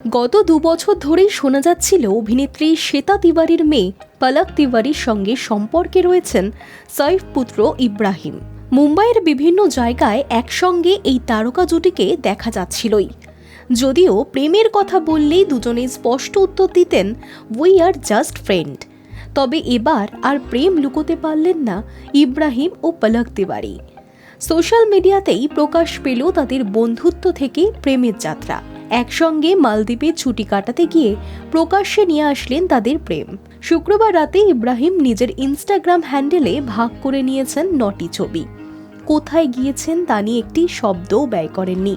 গত দু বছর ধরেই শোনা যাচ্ছিল অভিনেত্রী শ্বেতা তিওয়ারির মেয়ে পলক তিওয়ারির সঙ্গে সম্পর্কে রয়েছেন সৈফ পুত্র ইব্রাহিম। মুম্বাইয়ের বিভিন্ন জায়গায় একসঙ্গে এই তারকা জুটিকে দেখা যাচ্ছিলই। যদিও প্রেমের কথা বললেই দুজনে স্পষ্ট উত্তর দিতেন উই আর জাস্ট ফ্রেন্ড তবে এবার আর প্রেম লুকোতে পারলেন না ইব্রাহিম ও পলক তিওয়ারি। সোশ্যাল মিডিয়াতেই প্রকাশ পেল তাদের বন্ধুত্ব থেকে প্রেমের যাত্রা। একসঙ্গে মালদ্বীপে ছুটি কাটাতে গিয়ে প্রকাশ্যে নিয়ে আসলেন তাদের প্রেম। শুক্রবার রাতে ইব্রাহিম নিজের ইনস্টাগ্রাম হ্যান্ডেলে ভাগ করে নিয়েছেন নটি ছবি। কোথায় গিয়েছেন তা নিয়ে একটি শব্দও ব্যয় করেননি।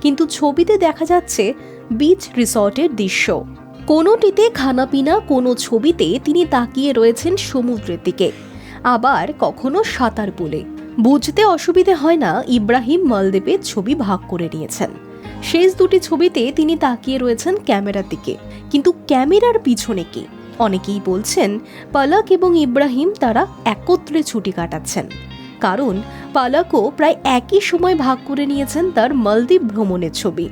কিন্তু ছবিতে দেখা যাচ্ছে বিচ রিসর্টের দৃশ্য। কোনোটিতে খানাপিনা, কোনো ছবিতে তিনি তাকিয়ে রয়েছেন সমুদ্রের দিকে। আবার কখনো সাঁতার পুলে বুঝতে অসুবিধে হয় না, ইব্রাহিম মালদ্বীপের ছবি ভাগ করে নিয়েছেন। শেষ দুটি ছবিতে তিনি তাকিয়ে রয়েছেন ক্যামেরার দিকে। কিন্তু ক্যামেরার পিছনে কি? অনেকেই বলছেন, পালাক এবং ইব্রাহিম তারা একত্রে ছুটি কাটাচ্ছেন। কারণ পালাকও প্রায় একই সময় ভাগ করে নিয়েছেন তার মালদ্বীপ ভ্রমণের ছবি।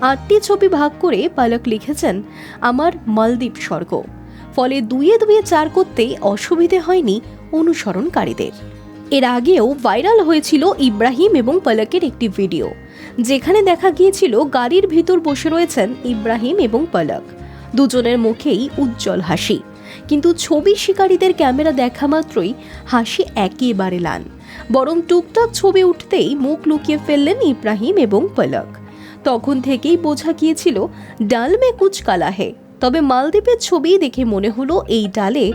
আটটি ছবি ভাগ করে পালক লিখেছেন, আমার মালদ্বীপ স্বর্গ। ফলে দুয়ে দুয়ে চার করতেই অসুবিধে হয়নি অনুসরণকারীদের। এর আগেও ভাইরাল হয়েছিল ইব্রাহিম এবং পলকের একটি ভিডিও, যেখানে দেখা গিয়েছিল গাড়ির ভিতর বসে রয়েছেন ইব্রাহিম এবং পলক। দুজনের মুখেই উজ্জ্বল হাসি, কিন্তু ছবি শিকারীদের ক্যামেরা দেখা মাত্রই হাসি একেবারে লান বরং টুকটাক ছবি উঠতেই মুখ লুকিয়ে ফেললেন ইব্রাহিম এবং পলক। তখন থেকেই বোঝা গিয়েছিল ডাল মে কুচ কালা হে তবে মালদ্বীপের ছবি দেখে মনে হলো এই ডালে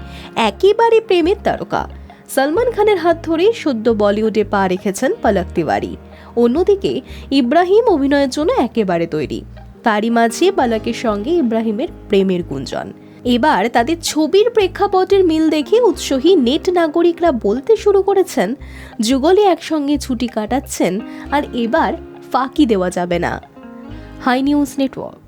একেবারে প্রেমের তারকা। সলমান খানের হাত ধরে সদ্য বলিউডে পা রেখেছেন পলক তিওয়ারি। অন্যদিকে, ইব্রাহিম অভিনয়ের জন্য একেবারে তৈরি। তারই মাঝে পলকের সঙ্গে ইব্রাহিমের প্রেমের গুঞ্জন। এবার তাদের ছবির প্রেক্ষাপটের মিল দেখে উৎসাহী নেট নাগরিকরা বলতে শুরু করেছেন, যুগলে একসঙ্গে ছুটি কাটাচ্ছেন, আর এবার ফাঁকি দেওয়া যাবে না। High news network